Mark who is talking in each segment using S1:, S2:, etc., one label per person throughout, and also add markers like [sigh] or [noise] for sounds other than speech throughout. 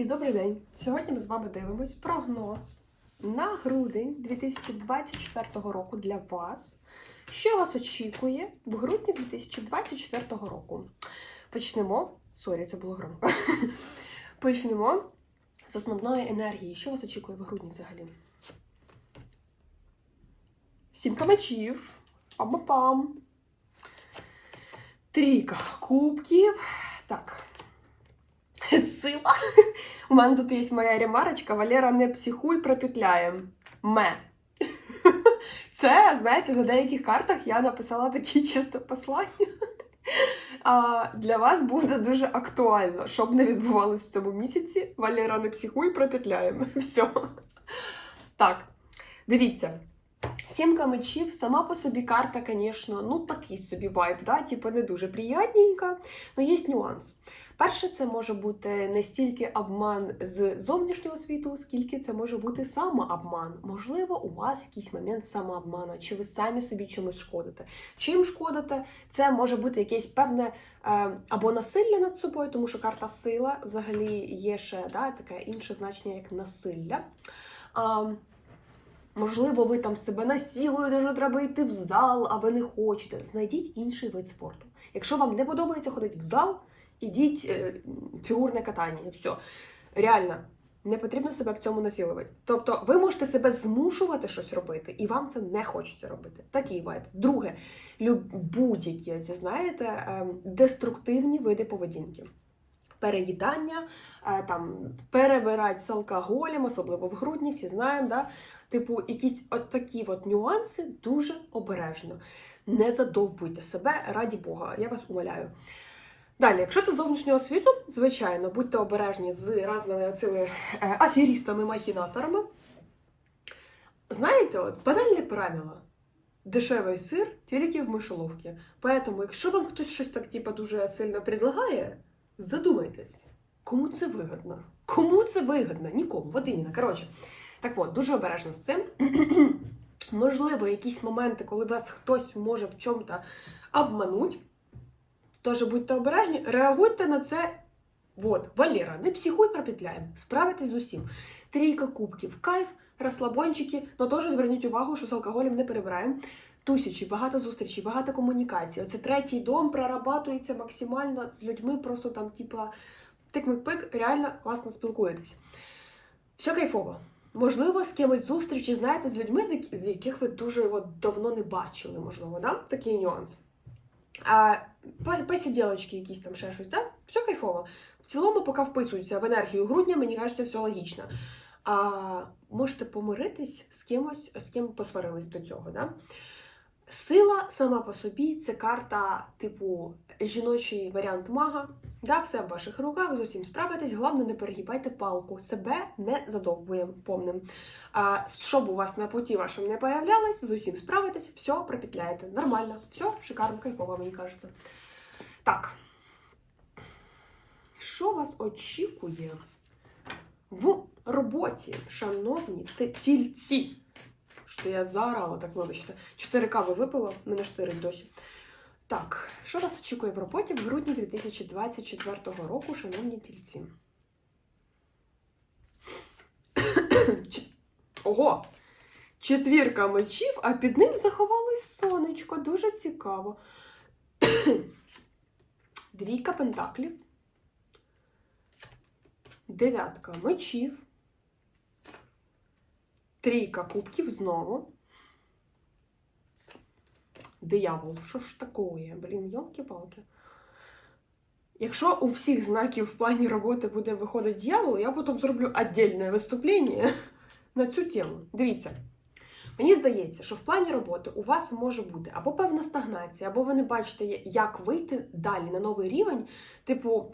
S1: Всі добрий день! Сьогодні ми з вами дивимось прогноз на грудень 2024 року для вас. Що вас очікує в грудні 2024 року? Почнемо. Сорі, це було громко. [laughs] Почнемо з основної енергії. Що вас очікує в грудні взагалі? Сімка мечів. Пам-пам. Трійка кубків. Так. [laughs] Сила. У мене тут є моя ремарочка. Валера, не психуй, пропетляєм. Ме. [laughs] Це, знаєте, на деяких картах я написала такі [laughs] чисто послання. А для вас буде дуже актуально, щоб не відбувалось в цьому місяці. Валера, не психуй, пропетляємо. Все. Так, дивіться. Сімка мечів, сама по собі карта, звісно, ну такий собі вайб, да? типу не дуже приятненька, але є нюанс. Перше, це може бути не стільки обман з зовнішнього світу, скільки це може бути самообман. Можливо, у вас якийсь момент самообману, чи ви самі собі чимось шкодите. Чим шкодите, це може бути якесь певне е, або насилля над собою, тому що карта сила взагалі є ще да, таке інше значення, як насилля. Можливо, ви там себе насілуєте, що треба йти в зал, а ви не хочете. Знайдіть інший вид спорту. Якщо вам не подобається ходити в зал, ідіть е, фігурне катання все. Реально, не потрібно себе в цьому насилувати. Тобто, ви можете себе змушувати щось робити, і вам це не хочеться робити. Такий вайб. Друге, будь-які, знаєте, е, деструктивні види поведінки. Переїдання, е, там перебирати з алкоголем, особливо в грудні, всі знаємо, да? Типу, якісь от такі от нюанси дуже обережно. Не задовбуйте себе, раді Бога, я вас умоляю. Далі, якщо це зовнішнього світу, звичайно, будьте обережні з різними цими е, аферістами-махінаторами. Знаєте, от банальне правило. Дешевий сир тільки в мишоловці. Поэтому, якщо вам хтось щось так типу, дуже сильно предлагає, задумайтесь, кому це вигідно? Кому це вигідно? Нікому. От іменно. Коротше, так от, дуже обережно з цим. [clears throat] Можливо, якісь моменти, коли вас хтось може в чому-то обмануть. Тож будьте обережні, реагуйте на це. От, Валера, не психуй, пропетляємо. Справитесь з усім. Трійка кубків, кайф, розслабончики, але теж зверніть увагу, що з алкоголем не перебираємо. Тусячі, багато зустрічей, багато комунікацій. Оце третій дом прорабатується максимально з людьми, просто там, типа, тик-мик-пик, реально класно спілкуєтесь. Все кайфово. Можливо, з кимось зустрічі, знаєте, з людьми, з яких ви дуже от, давно не бачили, можливо, да? такий нюанс. А, якісь там ще щось, да? все кайфово. В цілому, поки вписуються в енергію грудня, мені кажеться, все логічно. А можете помиритись з кимось, з ким посварились до цього. Да? Сила сама по собі це карта, типу, жіночий варіант мага. Да, все в ваших руках, з усім справитесь. Головне, не перегибайте палку. Себе не задовбуємо повним. А щоб у вас на путі вашому не появлялось, з усім справитесь, все пропетляєте. Нормально, все шикарно, кайфово, мені кажеться. Так. Що вас очікує в роботі, шановні тільці? Що я заорала, так вибачте. Чотири кави випила, мене штирить досі. Так, що вас очікує в роботі в грудні 2024 року, шановні тільці? Ого! Четвірка мечів, а під ним заховалось сонечко. Дуже цікаво. Двійка пентаклів. Дев'ятка мечів. Трійка кубків знову. Диявол. Що ж такое? Блін, йолки-палки. Якщо у всіх знаків в плані роботи буде виходити дьявол, я потім зроблю віддільне виступлення на цю тему. Дивіться. Мені здається, що в плані роботи у вас може бути або певна стагнація, або ви не бачите, як вийти далі на новий рівень. Типу,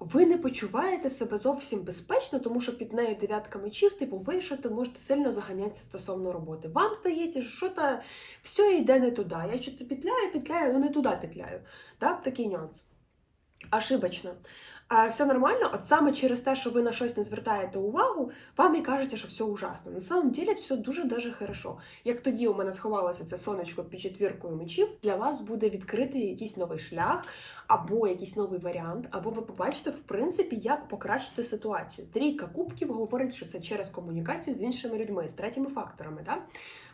S1: ви не почуваєте себе зовсім безпечно, тому що під нею дев'ятка мечів, типу, ви що ти можете сильно заганятися стосовно роботи. Вам здається, що та все йде не туди. Я щось петляю, петляю, ну не туди петляю. Так? Такий нюанс. Ошибочно. Все нормально, от саме через те, що ви на щось не звертаєте увагу, вам і кажеться, що все ужасно. На самом деле все дуже даже хорошо. Як тоді у мене сховалося це сонечко під четвіркою мечів, для вас буде відкритий якийсь новий шлях, або якийсь новий варіант, або ви побачите, в принципі, як покращити ситуацію. Трійка кубків говорить, що це через комунікацію з іншими людьми, з третіми факторами. Да?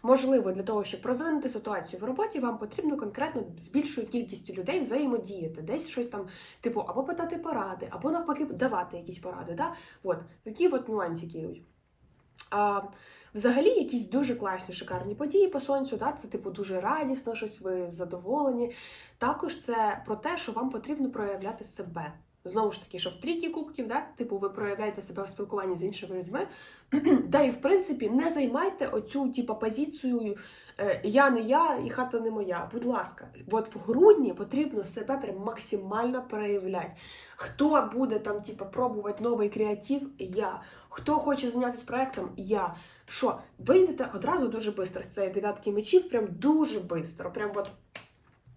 S1: Можливо, для того, щоб розвинути ситуацію в роботі, вам потрібно конкретно з більшою кількістю людей взаємодіяти, десь щось там, типу, або питати поради, або навпаки давати якісь поради. Да? От, такі от нюансики йдуть. А, Взагалі, якісь дуже класні, шикарні події по сонцю, да? це типу дуже радісно, щось ви задоволені. Також це про те, що вам потрібно проявляти себе. Знову ж таки, що в трійки кубків, да? типу, ви проявляєте себе в спілкуванні з іншими людьми. Да, і в принципі не займайте оцю типу, позицію е, я не я і хата не моя. Будь ласка, от в грудні потрібно себе прям максимально проявляти. Хто буде там, типу, пробувати новий креатив? Я. Хто хоче зайнятися проектом? Я. Що, вийдете одразу дуже швидко з цієї дев'ятки мечів, прям дуже швидко. Прям от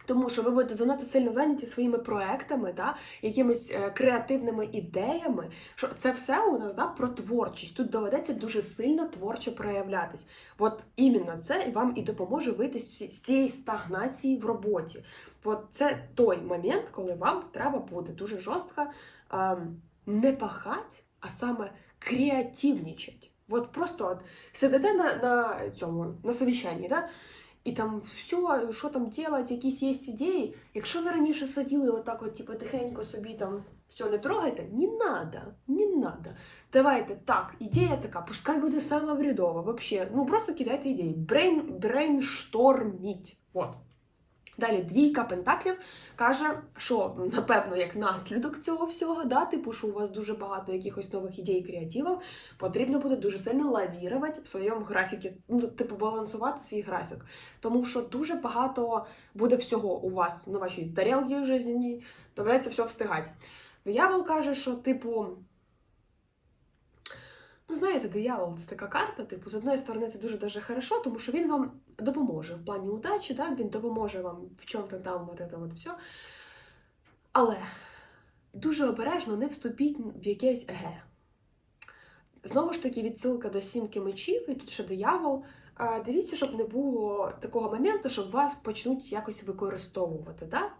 S1: тому що ви будете занадто сильно зайняті своїми проектами, да, якимись е, креативними ідеями. Що це все у нас да, про творчість. Тут доведеться дуже сильно творчо проявлятись. От іменно це вам і допоможе вийти з ці- з цієї стагнації в роботі. От це той момент, коли вам треба буде дуже жорстко ем, не пахать, а саме креативничать. От просто от сидите на, на цьому на совіщанні, да? І там все, що там делать, якісь є ідеї. Якщо ви раніше сиділи отак, от, типу, тихенько собі там все не трогайте, не надо, не надо. Давайте так, ідея така, пускай буде сама врядова, вообще, ну просто кидайте ідеї. Брейн, брейншторміть. От. Далі двійка пентаклів каже, що напевно як наслідок цього всього, да, типу, що у вас дуже багато якихось нових ідей і креативів, потрібно буде дуже сильно лавірувати в своєму графіці, ну, типу, балансувати свій графік. Тому що дуже багато буде всього у вас на вашій тарілці жизненній, доведеться все встигати. Диявол каже, що, типу. Ну, знаєте, диявол це така карта, типу, з одної сторони, це дуже дуже хорошо, тому що він вам допоможе в плані удачі, да? він допоможе вам в чому-то там, от це от все. Але дуже обережно не вступіть в якесь еге. Знову ж таки, відсилка до сімки мечів, і тут ще диявол. Дивіться, щоб не було такого моменту, щоб вас почнуть якось використовувати. Да?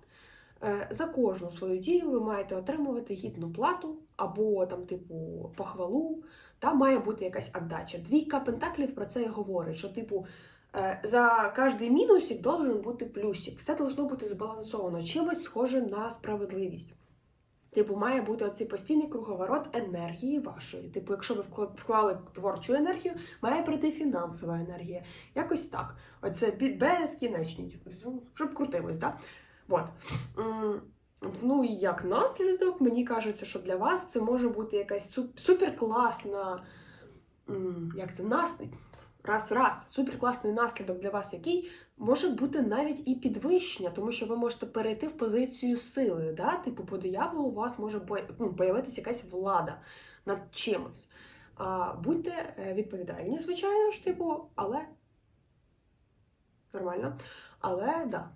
S1: Е, За кожну свою дію ви маєте отримувати гідну плату або там, типу, похвалу. Та має бути якась отдача. Двійка пентаклів про це і говорить, що, типу, е, за кожний мінусик должен бути плюсик. Все должно бути збалансовано, чимось схоже на справедливість. Типу, має бути оцей постійний круговорот енергії вашої. Типу, якщо ви вклали творчу енергію, має прийти фінансова енергія. Якось так. Оце безкінечність, щоб крутилось, да? Вот. Ну і як наслідок, мені кажеться, що для вас це може бути якась суперкласна, як це наслідок, раз, раз, суперкласний наслідок для вас, який може бути навіть і підвищення, тому що ви можете перейти в позицію сили. Да? Типу, по дияволу у вас може ну, появитися якась влада над чимось. А, будьте е, відповідальні, звичайно ж, типу, але нормально. Але да.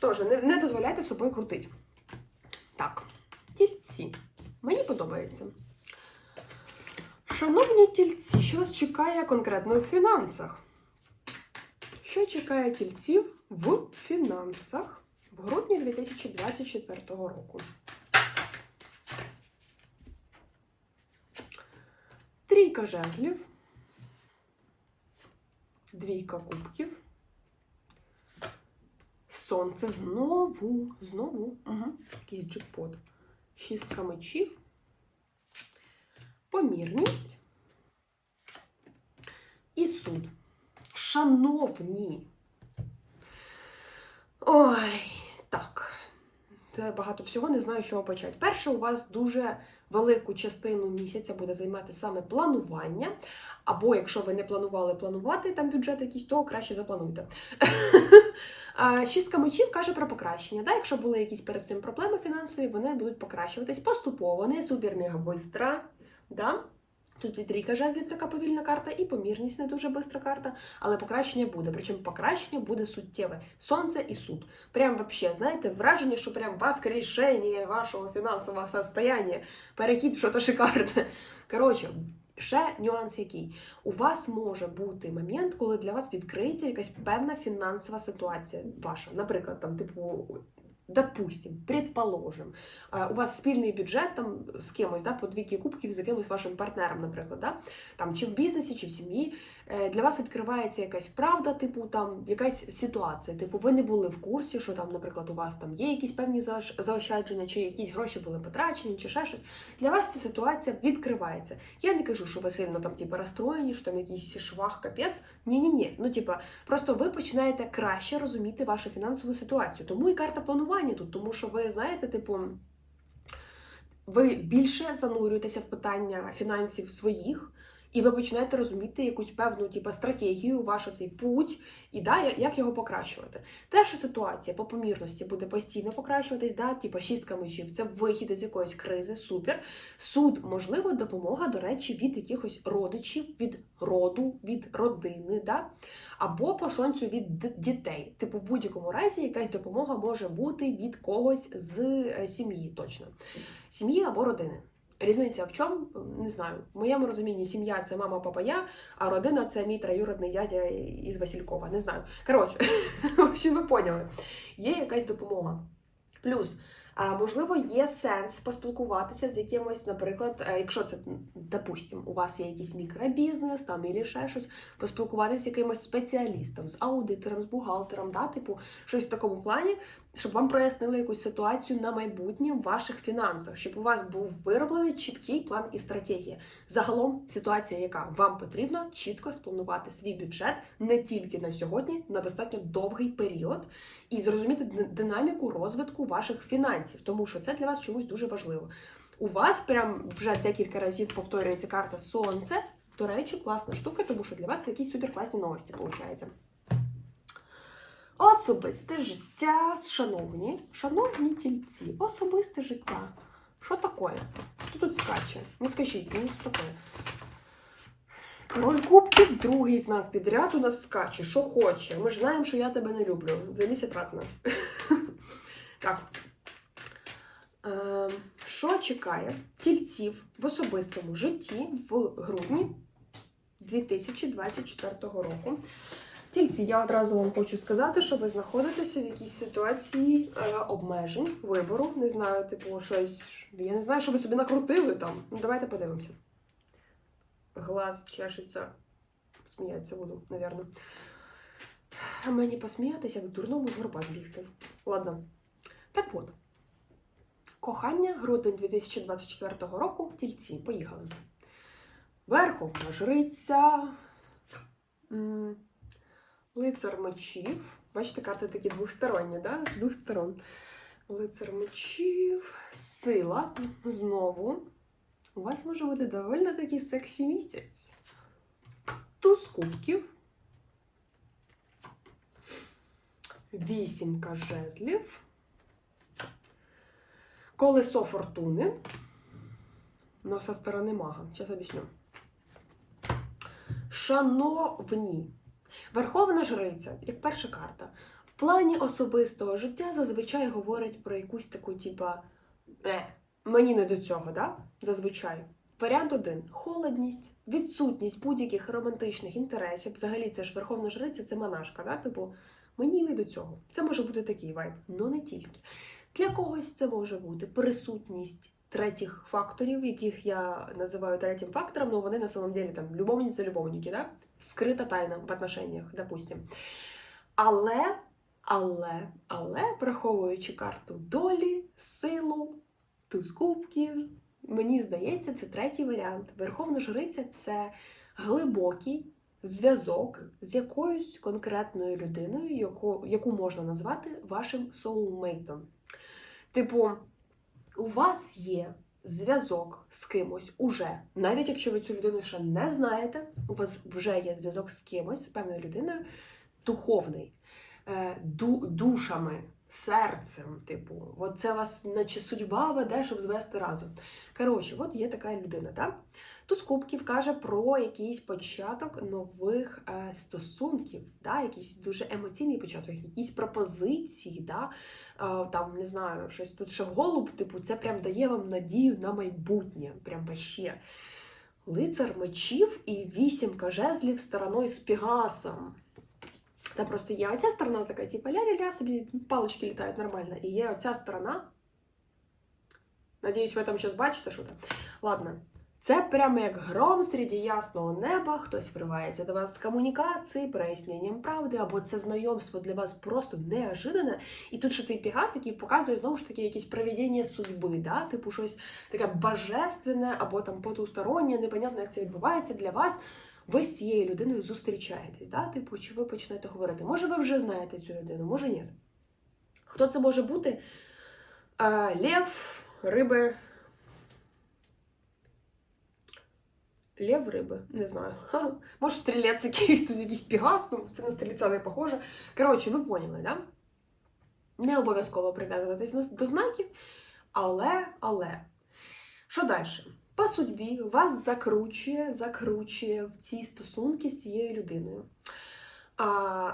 S1: Тож, не, не дозволяйте собою крутити. Так, тільці. Мені подобається. Шановні тільці, що вас чекає конкретно в фінансах? Що чекає тільців в фінансах в грудні 2024 року? Трійка жезлів, двійка кубків, сонце знову, знову, угу. якийсь джекпот, шістка мечів, помірність і суд. Шановні. Ой, так. Це багато всього, не знаю, з чого почати. Перше, у вас дуже велику частину місяця буде займати саме планування. Або якщо ви не планували планувати там бюджет якийсь, то краще заплануйте. [laughs] Шістка мечів каже про покращення. Да? Якщо були якісь перед цим проблеми фінансові, вони будуть покращуватись поступово, не супер мега. Да? Тут і трійка жезлів така повільна карта, і помірність не дуже бистра карта, але покращення буде. Причому покращення буде суттєве. Сонце і суд. Прям вообще, знаєте, враження, що прям воскрешення вашого фінансового состояння, перехід в що-то шикарне. Коротше, ще нюанс який. У вас може бути момент, коли для вас відкриється якась певна фінансова ситуація ваша. Наприклад, там, типу, допустим, предположим, у вас спільний бюджет там з кимось, да, по двійки кубків з якимось вашим партнером, наприклад, да, там, чи в бізнесі, чи в сім'ї. Е, Для вас відкривається якась правда, типу, там якась ситуація. Типу, ви не були в курсі, що там, наприклад, у вас там є якісь певні заощадження, чи якісь гроші були потрачені, чи ще щось. Для вас ця ситуація відкривається. Я не кажу, що ви сильно там, типу, розстроєні, що там якийсь швах, капець. Ні-ні-ні. Ну, типа, просто ви починаєте краще розуміти вашу фінансову ситуацію. Тому і карта планування тут, тому що ви знаєте, типу. Ви більше занурюєтеся в питання фінансів своїх, і ви починаєте розуміти якусь певну типу, стратегію, ваш цей путь, і да, як його покращувати. Те, що ситуація по помірності буде постійно покращуватись, да, типу шістка мечів, це вихід із якоїсь кризи, супер. Суд, можливо, допомога, до речі, від якихось родичів, від роду, від родини, да? або по сонцю від дітей. Типу, в будь-якому разі якась допомога може бути від когось з е, сім'ї, точно. Сім'ї або родини. Різниця в чому? Не знаю. В моєму розумінні сім'я це мама, папа, я, а родина це мій троюродний дядя із Василькова. Не знаю. Коротше, [laughs] в общем, ви поняли. Є якась допомога. Плюс, а, можливо, є сенс поспілкуватися з якимось, наприклад, е, якщо це, допустим, у вас є якийсь мікробізнес там і ще щось, поспілкуватися з якимось спеціалістом, з аудитором, з бухгалтером, да, типу, щось в такому плані, щоб вам прояснили якусь ситуацію на майбутнє в ваших фінансах, щоб у вас був вироблений чіткий план і стратегія. Загалом ситуація, яка вам потрібно чітко спланувати свій бюджет не тільки на сьогодні, на достатньо довгий період, і зрозуміти динаміку розвитку ваших фінансів, тому що це для вас чомусь дуже важливо. У вас прям вже декілька разів повторюється карта Сонце. До речі, класна штука, тому що для вас це якісь суперкласні новості, виходить. Особисте життя, шановні, шановні тільці, особисте життя. Що таке? Що тут скаче? Не скажіть мені, що таке? Король кубків, другий знак підряд у нас скаче, що хоче. Ми ж знаємо, що я тебе не люблю. Залізь тратна. [laughs] Так. Е, що чекає тільців в особистому житті в грудні 2024 року? Тільці, я одразу вам хочу сказати, що ви знаходитеся в якійсь ситуації е, обмежень, вибору. Не знаю, типу, щось. Я не знаю, що ви собі накрутили там. Ну, давайте подивимося. Глаз чешеться. Сміятися буду, напевно. Мені посміятися, як дурному з горба збігти. Ладно. Так от. Кохання, грудень 2024 року. Тільці. Поїхали. Верховна жриця. Лицар мечів. Бачите, карти такі двосторонні, да? З двох сторон. Лицар мечів. Сила. Знову. У вас може бути доволі такий сексі місяць. Туз кубків. Вісімка жезлів. Колесо фортуни. Но со сторони мага. Зараз об'ясню. Шановні. Верховна жриця, як перша карта, в плані особистого життя зазвичай говорить про якусь таку, типа, е, мені не до цього, да? Зазвичай. Варіант один холодність, відсутність будь-яких романтичних інтересів. Взагалі, це ж верховна жриця, це монашка, да? типу, мені не до цього. Це може бути такий вайб, але не тільки. Для когось це може бути присутність третіх факторів, яких я називаю третім фактором, але вони на самом деле там любовниці, любовники, да? скрита тайна в отношениях, допустим. Але, але, але, враховуючи карту долі, силу, туз кубків, мені здається, це третій варіант. Верховна жриця це глибокий зв'язок з якоюсь конкретною людиною, яку, яку можна назвати вашим соулмейтом. Типу, у вас є зв'язок з кимось уже, навіть якщо ви цю людину ще не знаєте, у вас вже є зв'язок з кимось, з певною людиною, духовний, ду, душами. серцем, типу, от це вас, наче судьба веде, щоб звести разом. Коротше, от є така людина, так? Тут з кубків каже про якийсь початок нових е, стосунків, да? якийсь дуже емоційний початок, якісь пропозиції, да? е, там не знаю, щось тут ще голуб, типу, це прям дає вам надію на майбутнє. Прям вообще. Лицар мечів і вісімка жезлів стороною з Пегасом. Там просто є оця сторона така, типу, ля-ля-ля, собі палички літають нормально. І є оця сторона. Надіюсь, ви там щось бачите, що там. Ладно. Це прямо як гром серед ясного неба, хтось вривається до вас з комунікації, проясненням правди, або це знайомство для вас просто неожиданне. І тут ще цей пігас, який показує знову ж таки якісь проведення судьби, да? типу щось таке божественне або там потустороннє, непонятно, як це відбувається для вас. Ви з цією людиною зустрічаєтесь, да? типу, чи ви почнете говорити? Може, ви вже знаєте цю людину, може ні. Хто це може бути? А, лев, риби. Лев риби, не знаю. Ха. Може, стрілець якийсь тут якийсь пігас, ну це на стрільця не похоже. Коротше, ви поняли, да? Не обов'язково прив'язуватись до знаків, але, але. Що далі? По судьбі вас закручує, закручує в ці стосунки з цією людиною. А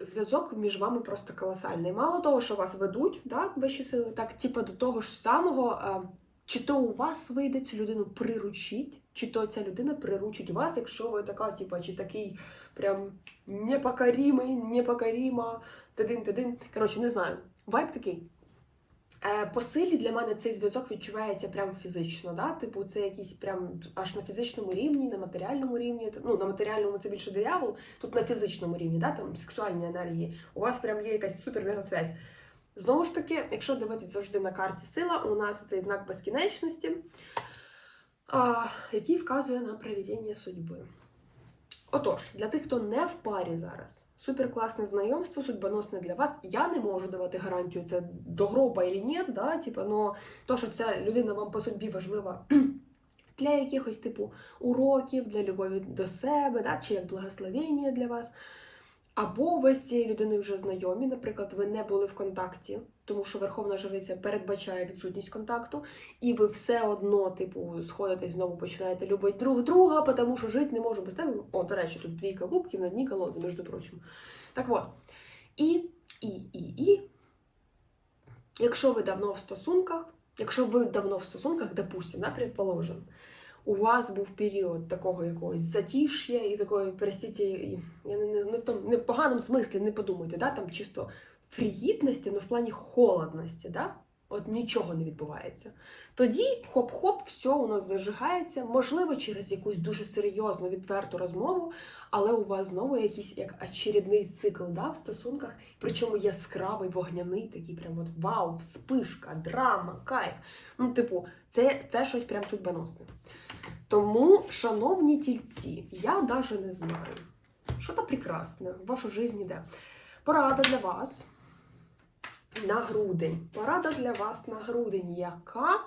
S1: зв'язок між вами просто колосальний. Мало того, що вас ведуть, да, вищі сили, так, типу, до того ж самого, а, чи то у вас вийде цю людину приручить, чи то ця людина приручить вас, якщо ви така, типу, чи такий прям непокорімий, непокоріма, тидин-тидин. Коротше, не знаю. Вайб такий. Е, По силі для мене цей зв'язок відчувається прям фізично. Да? Типу, це якийсь прям аж на фізичному рівні, на матеріальному рівні. Ну, на матеріальному це більше диявол, тут на фізичному рівні, да? там сексуальні енергії. У вас прям є якась супер мега связь. Знову ж таки, якщо дивитися завжди на карті сила, у нас цей знак безкінечності, який вказує на проведення судьби. Отож, для тих, хто не в парі зараз, суперкласне знайомство, судьбоносне для вас. Я не можу давати гарантію, це до гроба і ні, да? типу, но то, що ця людина вам по судьбі важлива [clears throat] для якихось типу уроків, для любові до себе, да? чи як благословення для вас. Або ви з цією людиною вже знайомі, наприклад, ви не були в контакті, тому що Верховна Жриця передбачає відсутність контакту, і ви все одно, типу, сходитесь знову починаєте любити друг друга, тому що жити не можу без тебе. О, до речі, тут двійка кубків на дні колоди, між прочим. Так от. І, і, і, і. Якщо ви давно в стосунках, якщо ви давно в стосунках, допустим, да, предположим, у вас був період такого якогось затіш'я і такої, простіть, я не, не, не, в тому, не в поганому смислі не подумайте, да, там чисто фрігідності, але в плані холодності, да? От нічого не відбувається. Тоді хоп-хоп, все у нас зажигається, можливо, через якусь дуже серйозну, відверту розмову, але у вас знову якийсь як очередний цикл да, в стосунках, причому яскравий, вогняний, такий прям от вау, вспишка, драма, кайф. Ну, типу, це, це щось прям судьбоносне. Тому, шановні тільці, я навіть не знаю, що то прекрасне в вашу життя йде. Порада для вас на грудень. Порада для вас на грудень. Яка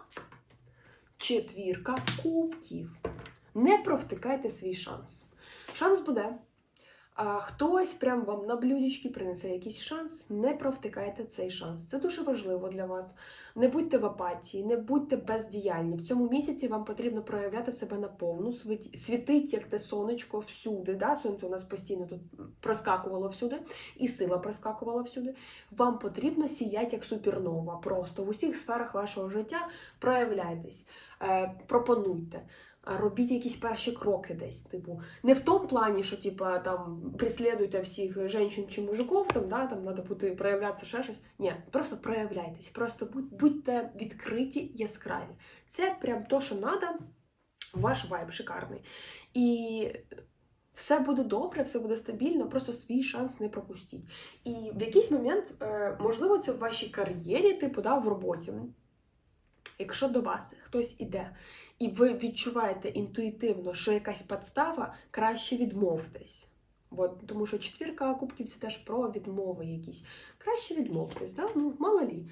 S1: четвірка кубків? Не провтикайте свій шанс. Шанс буде. А хтось прям вам на блюдечки принесе якийсь шанс, не провтикайте цей шанс. Це дуже важливо для вас. Не будьте в апатії, не будьте бездіяльні. В цьому місяці вам потрібно проявляти себе наповну, світ- світить, як те сонечко всюди. Да? Сонце у нас постійно тут проскакувало всюди, і сила проскакувала всюди. Вам потрібно сіяти як супернова. Просто в усіх сферах вашого життя проявляйтесь, е, пропонуйте. Робіть якісь перші кроки десь, типу, не в тому плані, що типа там преслідуйте всіх жінок чи мужиків, там да, там треба бути проявлятися ще щось. Ні, просто проявляйтесь, просто будь, будьте відкриті, яскраві. Це прям то, що треба. Ваш вайб шикарний. І все буде добре, все буде стабільно, просто свій шанс не пропустіть. І в якийсь момент, е, можливо, це в вашій кар'єрі, типу, да, в роботі. Якщо до вас хтось іде, і ви відчуваєте інтуїтивно, що якась подстава, краще відмовтесь. От, тому що четвірка кубків це теж про відмови якісь. Краще відмовтесь, да? ну, мало лі.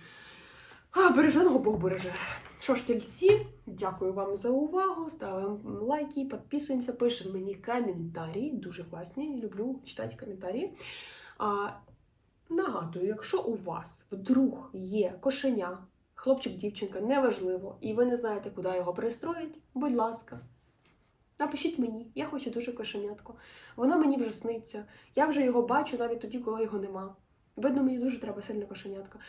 S1: А, береженого Бог береже. Що ж, тільці, дякую вам за увагу. Ставимо лайки, підписуємося, пишемо мені коментарі. Дуже класні. Люблю читати коментарі. А, нагадую, якщо у вас вдруг є кошеня, хлопчик, дівчинка, неважливо, і ви не знаєте, куди його пристроїть, будь ласка. Напишіть мені, я хочу дуже кошенятко. Воно мені вже сниться. Я вже його бачу навіть тоді, коли його нема. Видно, мені дуже треба сильно кошенятка.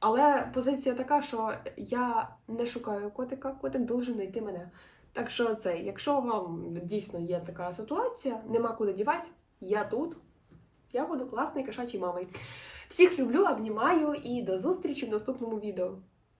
S1: Але позиція така, що я не шукаю котика, котик должен знайти мене. Так що це, якщо вам дійсно є така ситуація, нема куди дівати, я тут. Я буду класною кошачій мамою. Всіх люблю, обнімаю і до зустрічі в наступному відео.